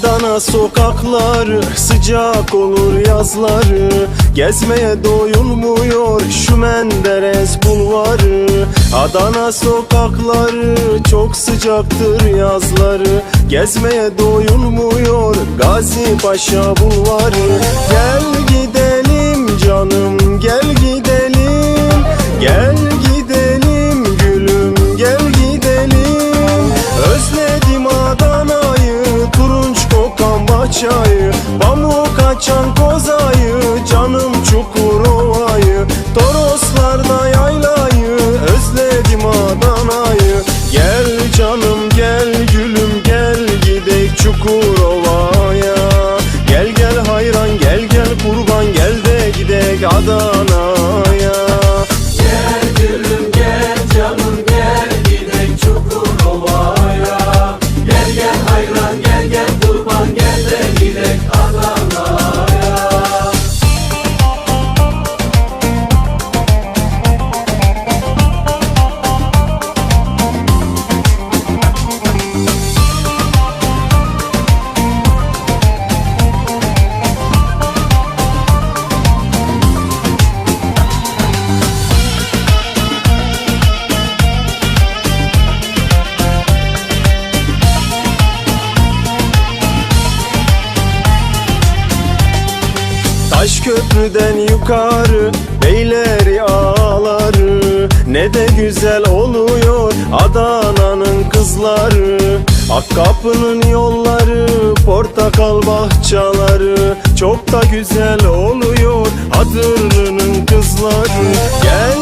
Adana sokakları sıcak olur yazları. Gezmeye doyulmuyor şu Menderes bulvarı. Adana sokakları çok sıcaktır yazları. Gezmeye doyulmuyor Gazi Paşa bulvarı. Gel gidelim açan kozayı Canım Çukurova'yı Toroslarda yaylayı Özledim Adana'yı. Gel canım gel gülüm gel gidek Çukurova'ya. Gel gel hayran gel gel kurban gel de gidek Adana'ya Köprüden yukarı beyleri ağları. Ne de güzel oluyor Adana'nın kızları. Akkapı'nın yolları portakal bahçaları. Çok da güzel oluyor Adırlı'nın kızları. Gel